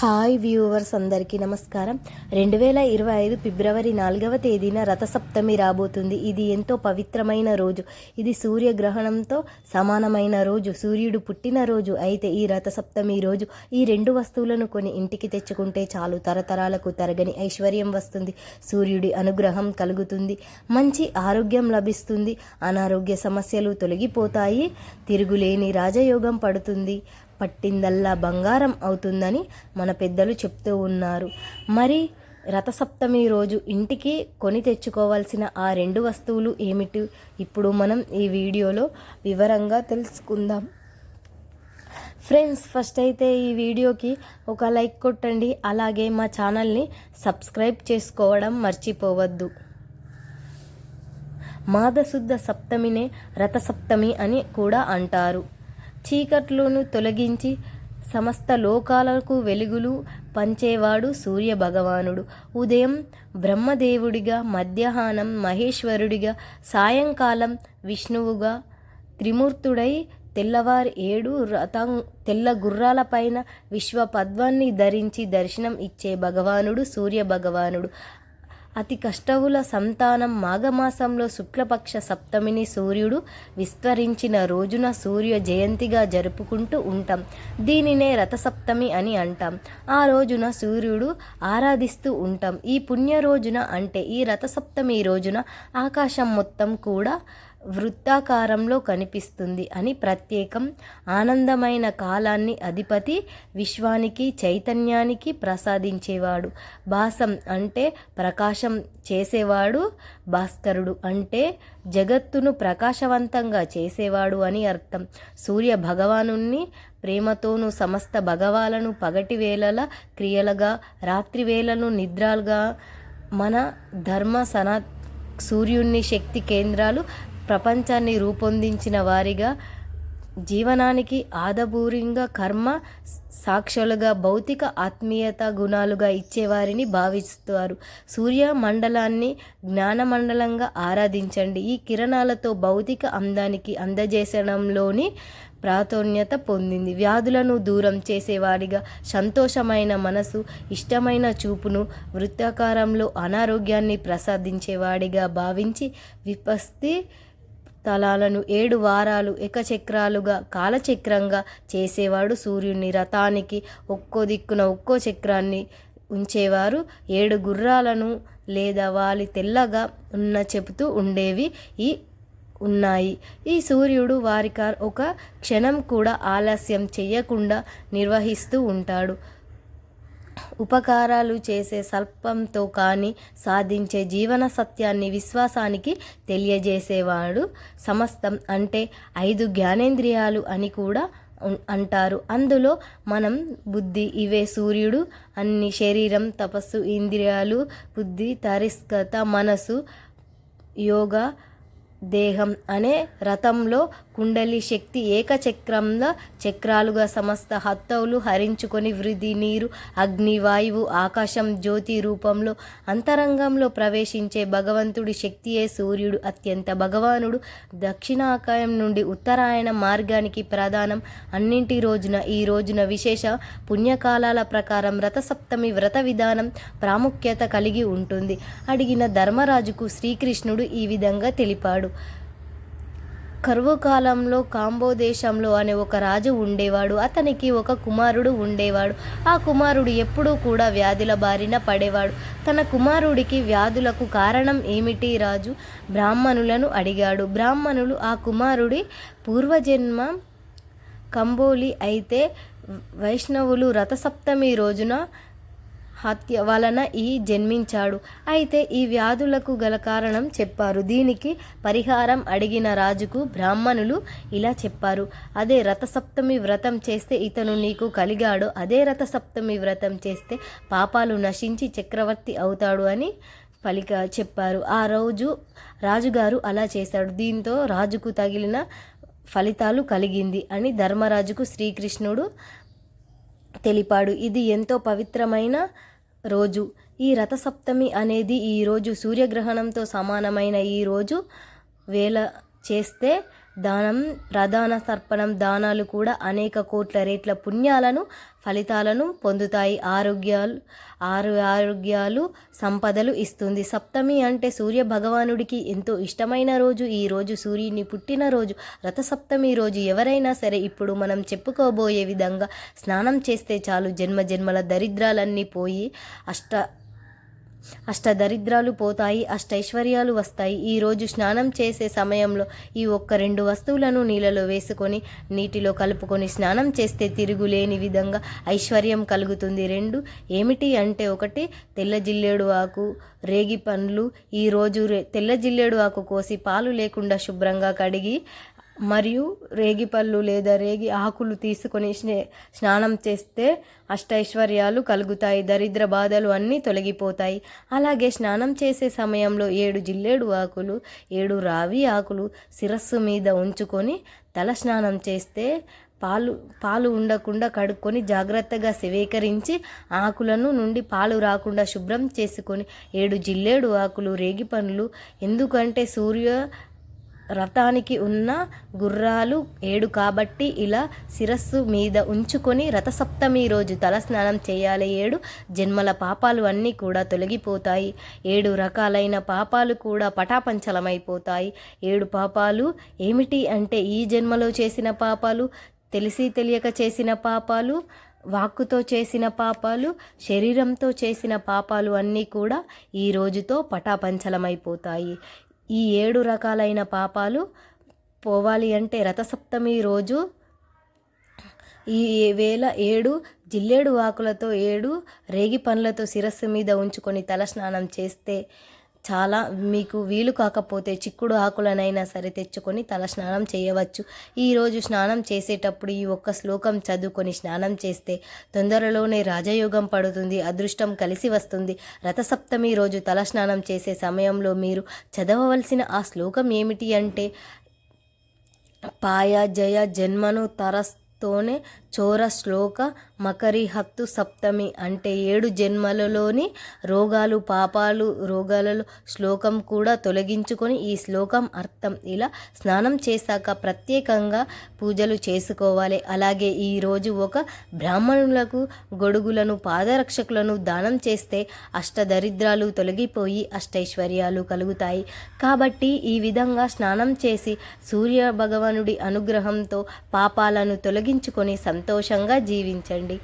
Hi viewers అందరికీ నమస్కారం. రెండు వేల ఇరవై ఐదు ఫిబ్రవరి నాలుగవ తేదీన రథసప్తమి రాబోతుంది. ఇది ఎంతో పవిత్రమైన రోజు. ఇది సూర్యగ్రహణంతో సమానమైన రోజు. సూర్యుడు పుట్టిన రోజు అయితే ఈ రథసప్తమి రోజు ఈ రెండు వస్తువులను కొని ఇంటికి తెచ్చుకుంటే చాలు. తరతరాలకు తరగని ఐశ్వర్యం వస్తుంది. సూర్యుడి అనుగ్రహం కలుగుతుంది. మంచి ఆరోగ్యం లభిస్తుంది. అనారోగ్య సమస్యలు తొలగిపోతాయి. తిరుగులేని రాజయోగం పడుతుంది. పట్టిందల్లా బంగారం అవుతుందని మన పెద్దలు చెప్తూ ఉన్నారు. మరి రథసప్తమి రోజు ఇంటికి కొని తెచ్చుకోవాల్సిన ఆ రెండు వస్తువులు ఏమిటి? ఇప్పుడు మనం ఈ వీడియోలో వివరంగా తెలుసుకుందాం. ఫ్రెండ్స్ ఫస్ట్ అయితే ఈ వీడియోకి ఒక లైక్ కొట్టండి. అలాగే మా ఛానల్ని సబ్స్క్రైబ్ చేసుకోవడం మర్చిపోవద్దు. మాదశుద్ధ సప్తమినే రథసప్తమి అని కూడా అంటారు. చీకట్లను తొలగించి సమస్త లోకాలకు వెలుగులు పంచేవాడు సూర్య భగవానుడు ఉదయం బ్రహ్మదేవుడిగా మధ్యాహ్నం మహేశ్వరుడిగా సాయంకాలం విష్ణువుగా త్రిమూర్తుడై తెల్లవారి ఏడు రథం తెల్ల గుర్రాలపైన విశ్వ పద్వాన్ని ధరించి దర్శనం ఇచ్చే భగవానుడు సూర్య భగవానుడు అతి కష్టవుల సంతానం మాఘమాసంలో శుక్లపక్ష సప్తమిని సూర్యుడు విస్తరించిన రోజున సూర్య జయంతిగా జరుపుకుంటూ ఉంటాం. దీనినే రథసప్తమి అని అంటాం. ఆ రోజున సూర్యుడు ఆరాధిస్తూ ఉంటాం. ఈ పుణ్య రోజున అంటే ఈ రథసప్తమి రోజున ఆకాశం మొత్తం కూడా వృత్తాకారంలో కనిపిస్తుంది అని ప్రత్యేకం. ఆనందమైన కాలాన్ని అధిపతి విశ్వానికి చైతన్యానికి ప్రసాదించేవాడు. భాసం అంటే ప్రకాశం చేసేవాడు భాస్కరుడు అంటే జగత్తును ప్రకాశవంతంగా చేసేవాడు అని అర్థం. సూర్య భగవాను ప్రేమతోనూ సమస్త భగవాలను పగటి వేళల క్రియలుగా రాత్రి వేళను నిద్రలుగా మన ధర్మ సనా సూర్యుని శక్తి కేంద్రాలు ప్రపంచాన్ని రూపొందించిన వారిగా జీవనానికి ఆదబూరింగా కర్మ సాక్షులుగా భౌతిక ఆత్మీయత గుణాలుగా ఇచ్చేవారిని భావిస్తారు. సూర్య మండలాన్ని జ్ఞానమండలంగా ఆరాధించండి. ఈ కిరణాలతో భౌతిక అందానికి అందజేసడంలోని ప్రాధాన్యత పొందింది. వ్యాధులను దూరం చేసేవాడిగా సంతోషమైన మనసు ఇష్టమైన చూపును వృత్తాకారంలో అనారోగ్యాన్ని ప్రసాదించేవాడిగా భావించి విపస్తి తలాలను ఏడు వారాలు ఏకచక్రాలుగా కాలచక్రంగా చేసేవాడు సూర్యుని రథానికి ఒక్కో దిక్కున ఒక్కో చక్రాన్ని ఉంచేవారు. ఏడు గుర్రాలను లేదా వాలి తెల్లగా ఉన్న చెబుతూ ఉండేవి ఈ ఉన్నాయి. ఈ సూర్యుడు వారి ఒక క్షణం కూడా ఆలస్యం చేయకుండా నిర్వహిస్తూ ఉంటాడు. ఉపకారాలు చేసే సల్పంతో కానీ సాధించే జీవన సత్యాన్ని విశ్వాసానికి తెలియజేసేవాడు సమస్తం అంటే ఐదు జ్ఞానేంద్రియాలు అని కూడా అంటారు. అందులో మనం బుద్ధి ఇవే సూర్యుడు అన్ని శరీరం తపస్సు ఇంద్రియాలు బుద్ధి తరిస్కత మనసు యోగ దేహం అనే రథంలో కుండలి శక్తి ఏకచక్రంలో చక్రాలుగా సమస్త హత్తవులు హరించుకొని వృద్ధి నీరు అగ్ని వాయువు ఆకాశం జ్యోతి రూపంలో అంతరంగంలో ప్రవేశించే భగవంతుడి శక్తియే సూర్యుడు. అత్యంత భగవానుడు దక్షిణాకాయం నుండి ఉత్తరాయణ మార్గానికి ప్రధానం. అన్నింటి రోజున ఈ రోజున విశేష పుణ్యకాలాల ప్రకారం రథసప్తమి వ్రత విధానం ప్రాముఖ్యత కలిగి ఉంటుంది. అడిగిన ధర్మరాజుకు శ్రీకృష్ణుడు ఈ విధంగా తెలిపాడు. కరువు కాలంలో కాంబో దేశంలో అనే ఒక రాజు ఉండేవాడు. అతనికి ఒక కుమారుడు ఉండేవాడు. ఆ కుమారుడు ఎప్పుడూ కూడా వ్యాధుల బారిన పడేవాడు. తన కుమారుడికి వ్యాధులకు కారణం ఏమిటి రాజు? బ్రాహ్మణులను అడిగాడు. బ్రాహ్మణులు ఆ కుమారుడి పూర్వజన్మ కంబోలి అయితే వైష్ణవులు రథసప్తమి రోజున హత్య వలన ఈ జన్మించాడు. అయితే ఈ వ్యాధులకు గల కారణం చెప్పారు. దీనికి పరిహారం అడిగిన రాజుకు బ్రాహ్మణులు ఇలా చెప్పారు. అదే రథసప్తమి వ్రతం చేస్తే ఇతను నీకు కలిగాడు. అదే రథసప్తమి వ్రతం చేస్తే పాపాలు నశించి చక్రవర్తి అవుతాడు అని పలిక చెప్పారు. ఆ రోజు రాజుగారు అలా చేశాడు. దీంతో రాజుకు తగిలిన ఫలితాలు కలిగింది అని ధర్మరాజుకు శ్రీకృష్ణుడు తెలిపాడు. ఇది ఎంతో పవిత్రమైన రోజు. ఈ రథసప్తమి అనేది ఈరోజు సూర్యగ్రహణంతో సమానమైన ఈ రోజు వేల చేస్తే దానం ప్రధాన తర్పణం దానాలు కూడా అనేక కోట్ల రేట్ల పుణ్యాలను ఫలితాలను పొందుతాయి. ఆరోగ్యాలు ఆరు ఆరోగ్యాలు సంపదలు ఇస్తుంది. సప్తమి అంటే సూర్య భగవానుడికి ఎంతో ఇష్టమైన రోజు. ఈ రోజు సూర్యుని పుట్టినరోజు రథసప్తమి రోజు ఎవరైనా సరే ఇప్పుడు మనం చెప్పుకోబోయే విధంగా స్నానం చేస్తే చాలు. జన్మ జన్మల దరిద్రాలన్నీ పోయి అష్ట అష్టదరిద్రాలు పోతాయి అష్టైశ్వర్యాలు వస్తాయి. ఈరోజు స్నానం చేసే సమయంలో ఈ ఒక్క రెండు వస్తువులను నీళ్ళలో వేసుకొని నీటిలో కలుపుకొని స్నానం చేస్తే తిరుగులేని విధంగా ఐశ్వర్యం కలుగుతుంది. రెండు ఏమిటి అంటే ఒకటి తెల్ల జిల్లేడు ఆకు రేగి పండ్లు. ఈరోజు రే తెల్ల జిల్లేడు ఆకు కోసి పాలు లేకుండా శుభ్రంగా కడిగి మరియు రేగిపళ్ళు లేదా రేగి ఆకులు తీసుకొని స్నే స్నానం చేస్తే అష్టైశ్వర్యాలు కలుగుతాయి దరిద్ర బాధలు అన్నీ తొలగిపోతాయి. అలాగే స్నానం చేసే సమయంలో ఏడు జిల్లేడు ఆకులు ఏడు రావి ఆకులు శిరస్సు మీద ఉంచుకొని తల స్నానం చేస్తే పాలు పాలు ఉండకుండా కడుక్కొని జాగ్రత్తగా సేకరించి ఆకులను నుండి పాలు రాకుండా శుభ్రం చేసుకొని ఏడు జిల్లేడు ఆకులు రేగి పండ్లు ఎందుకంటే సూర్య రథానికి ఉన్న గుర్రాలు ఏడు కాబట్టి ఇలా శిరస్సు మీద ఉంచుకొని రథసప్తమి రోజు తలస్నానం చేయాలి. ఏడు జన్మల పాపాలు అన్నీ కూడా తొలగిపోతాయి. ఏడు రకాలైన పాపాలు కూడా పటాపంచలమైపోతాయి. ఏడు పాపాలు ఏమిటి అంటే ఈ జన్మలో చేసిన పాపాలు తెలిసి తెలియక చేసిన పాపాలు వాక్కుతో చేసిన పాపాలు శరీరంతో చేసిన పాపాలు అన్నీ కూడా ఈ రోజుతో పటాపంచలమైపోతాయి. ఈ ఏడు రకాలైన పాపాలు పోవాలి అంటే రథసప్తమి రోజు ఈ వేల ఏడు జిల్లేడు ఆకులతో ఏడు రేగి పండ్లతో శిరస్సు మీద ఉంచుకొని తలస్నానం చేస్తే చాలా మీకు వీలు కాకపోతే చిక్కుడు ఆకులనైనా సరే తెచ్చుకొని తల స్నానం చేయవచ్చు. ఈరోజు స్నానం చేసేటప్పుడు ఈ ఒక్క శ్లోకం చదువుకొని స్నానం చేస్తే తొందరలోనే రాజయోగం పడుతుంది అదృష్టం కలిసి వస్తుంది. రథసప్తమి రోజు తల స్నానం చేసే సమయంలో మీరు చదవవలసిన ఆ శ్లోకం ఏమిటి అంటే పాయ జయ జన్మను తోనే చోర శ్లోక మకరిహత్తు సప్తమి అంటే ఏడు జన్మలలోని రోగాలు పాపాలు రోగాలలో శ్లోకం కూడా తొలగించుకొని ఈ శ్లోకం అర్థం ఇలా స్నానం చేశాక ప్రత్యేకంగా పూజలు చేసుకోవాలి. అలాగే ఈరోజు ఒక బ్రాహ్మణులకు గొడుగులను పాదరక్షకులను దానం చేస్తే అష్టదరిద్రాలు తొలగిపోయి అష్టైశ్వర్యాలు కలుగుతాయి. కాబట్టి ఈ విధంగా స్నానం చేసి సూర్య భగవానుడి అనుగ్రహంతో పాపాలను తొలగి తొలగించుకొని సంతోషంగా జీవించండి.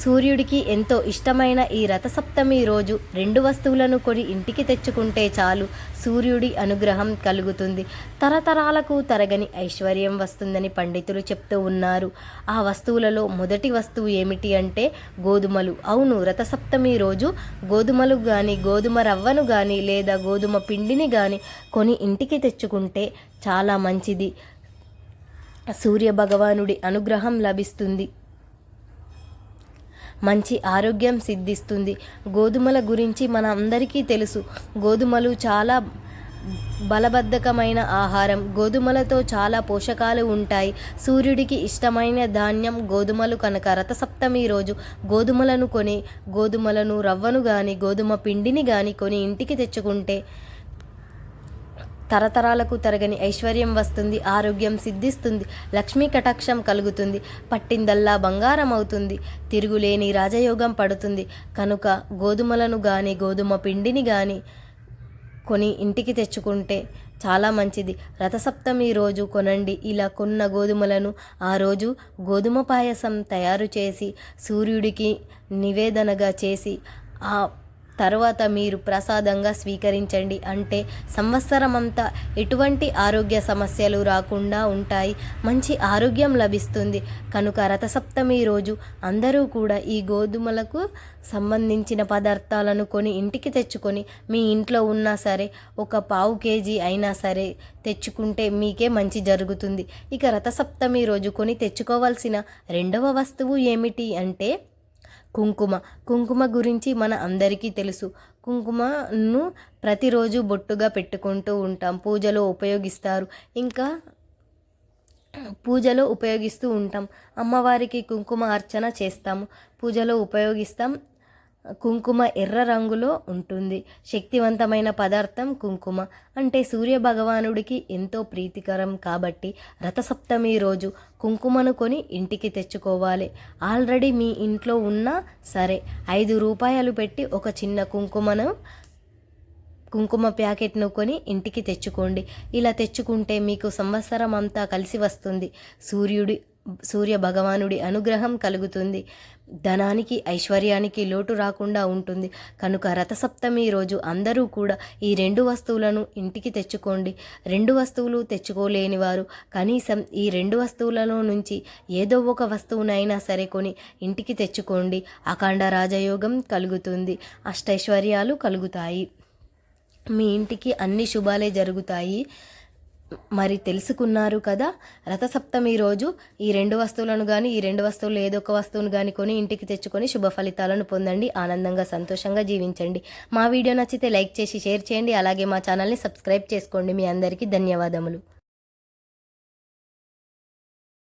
సూర్యుడికి ఎంతో ఇష్టమైన ఈ రథసప్తమి రోజు రెండు వస్తువులను కొని ఇంటికి తెచ్చుకుంటే చాలు సూర్యుడి అనుగ్రహం కలుగుతుంది. తరతరాలకు తరగని ఐశ్వర్యం వస్తుందని పండితులు చెప్తూ ఉన్నారు. ఆ వస్తువులలో మొదటి వస్తువు ఏమిటి అంటే గోధుమలు. అవును రథసప్తమి రోజు గోధుమలు కానీ గోధుమ రవ్వను కానీ లేదా గోధుమ పిండిని కానీ కొని ఇంటికి తెచ్చుకుంటే చాలా మంచిది. సూర్య భగవానుడి అనుగ్రహం లభిస్తుంది. మంచి ఆరోగ్యం సిద్ధిస్తుంది. గోధుమల గురించి మన అందరికీ తెలుసు. గోధుమలు చాలా బలబద్ధకమైన ఆహారం. గోధుమలతో చాలా పోషకాలు ఉంటాయి. సూర్యుడికి ఇష్టమైన ధాన్యం గోధుమలు కనుక రథసప్తమి రోజు గోధుమలను కొని గోధుమలను రవ్వను కానీ గోధుమ పిండిని కానీ కొని ఇంటికి తెచ్చుకుంటే తరతరాలకు తరగని ఐశ్వర్యం వస్తుంది ఆరోగ్యం సిద్ధిస్తుంది లక్ష్మీ కటాక్షం కలుగుతుంది పట్టిందల్లా బంగారం అవుతుంది తిరుగులేని రాజయోగం పడుతుంది. కనుక గోధుమలను కానీ గోధుమ పిండిని కానీ కొని ఇంటికి తెచ్చుకుంటే చాలా మంచిది. రథసప్తమి రోజు కొనండి. ఇలా కొన్న గోధుమలను ఆ రోజు గోధుమ పాయసం తయారు చేసి సూర్యుడికి నివేదనగా చేసి ఆ తర్వాత మీరు ప్రసాదంగా స్వీకరించండి. అంటే సంవత్సరం అంతా ఎటువంటి ఆరోగ్య సమస్యలు రాకుండా ఉంటాయి. మంచి ఆరోగ్యం లభిస్తుంది. కనుక రథసప్తమి రోజు అందరూ కూడా ఈ గోధుమలకు సంబంధించిన పదార్థాలను కొని ఇంటికి తెచ్చుకొని మీ ఇంట్లో ఉన్నా సరే ఒక పావు కేజీ అయినా సరే తెచ్చుకుంటే మీకే మంచి జరుగుతుంది. ఇక రథసప్తమి రోజు కొని తెచ్చుకోవాల్సిన రెండవ వస్తువు ఏమిటి అంటే కుంకుమ. కుంకుమ గురించి మన అందరికీ తెలుసు. కుంకుమను ప్రతిరోజు బొట్టుగా పెట్టుకుంటూ ఉంటాం. పూజలో ఉపయోగిస్తారు. ఇంకా పూజలో ఉపయోగిస్తూ ఉంటాం. అమ్మవారికి కుంకుమ అర్చన చేస్తాము. పూజలో ఉపయోగిస్తాం. కుంకుమ ఎర్ర రంగులో ఉంటుంది. శక్తివంతమైన పదార్థం కుంకుమ. అంటే సూర్య భగవానుడికి ఎంతో ప్రీతికరం కాబట్టి రథసప్తమి రోజు కుంకుమను కొని ఇంటికి తెచ్చుకోవాలి. ఆల్రెడీ మీ ఇంట్లో ఉన్నా సరే ఐదు రూపాయలు పెట్టి ఒక చిన్న కుంకుమను కుంకుమ ప్యాకెట్ను కొని ఇంటికి తెచ్చుకోండి. ఇలా తెచ్చుకుంటే మీకు సంవత్సరం అంతా కలిసి వస్తుంది. సూర్యుడి సూర్య భగవానుడి అనుగ్రహం కలుగుతుంది. ధనానికి ఐశ్వర్యానికి లోటు రాకుండా ఉంటుంది. కనుక రథసప్తమి రోజు అందరూ కూడా ఈ రెండు వస్తువులను ఇంటికి తెచ్చుకోండి. రెండు వస్తువులు తెచ్చుకోలేని వారు కనీసం ఈ రెండు వస్తువులలో నుంచి ఏదో ఒక వస్తువునైనా సరే కొని ఇంటికి తెచ్చుకోండి. అఖండ రాజయోగం కలుగుతుంది. అష్టైశ్వర్యాలు కలుగుతాయి. మీ ఇంటికి అన్ని శుభాలే జరుగుతాయి. మరి తెలుసుకున్నారు కదా. రథసప్తమి రోజు ఈ రెండు వస్తువులను కానీ ఈ రెండు వస్తువులు ఏదో ఒక వస్తువును కానీ కొని ఇంటికి తెచ్చుకొని శుభ ఫలితాలను పొందండి. ఆనందంగా సంతోషంగా జీవించండి. మా వీడియో నచ్చితే లైక్ చేసి షేర్ చేయండి. అలాగే మా ఛానల్ని సబ్స్క్రైబ్ చేసుకోండి. మీ అందరికీ ధన్యవాదములు.